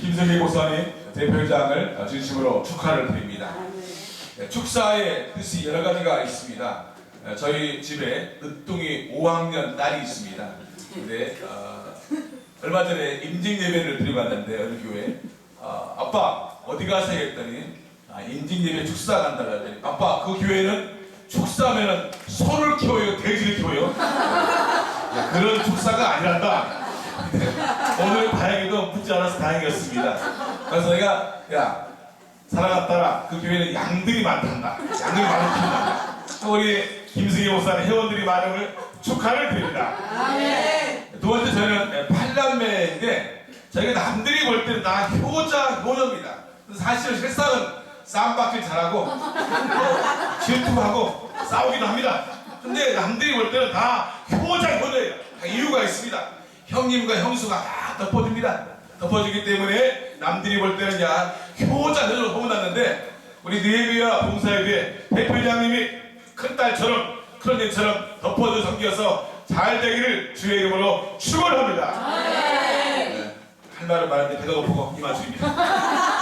김성희 목사님 대표장을 진심으로 축하를 드립니다. 네, 축사의 뜻이 여러 가지가 있습니다. 네, 저희 집에 늦둥이 5학년 딸이 있습니다. 근데 어, 얼마 전에 임직 예배를 드려봤는데 어느 교회 어, 아빠 어디 가세요 했더니 아, 임직 예배 축사 간다 그러더니 아빠 그 교회는 축사면은 소를 키워요 돼지를 키워요 네, 그런 축사가 아니란다 오늘 다행히도 묻지 않아서 다행이었습니다 그래서 내가 야 딸아 그 교회는 양들이 많단다 양들이 편이다 우리 김승희 목사님 회원들이 많음을 축하를 드립니다 두 번째 저는 팔남매인데 저희가 남들이 볼 때는 다 효자 효녀입니다. 사실 실상은 쌈박질 잘하고 또 질투하고 싸우기도 합니다. 근데 남들이 볼 때는 다 효자 효녀예요. 다 이유가 있습니다. 형님과 형수가 다 덮어줍니다. 덮어주기 때문에 남들이 볼 때는 야 효자 효녀로 소문났는데 우리 네비와 봉사협의 대표장님이 큰 딸처럼 큰 언니처럼 덮어줘 섬겨서 잘 되기를 주의 이름으로 축원합니다. 네. 할 말은 많은데 배가 고프고 이만 줄입니다.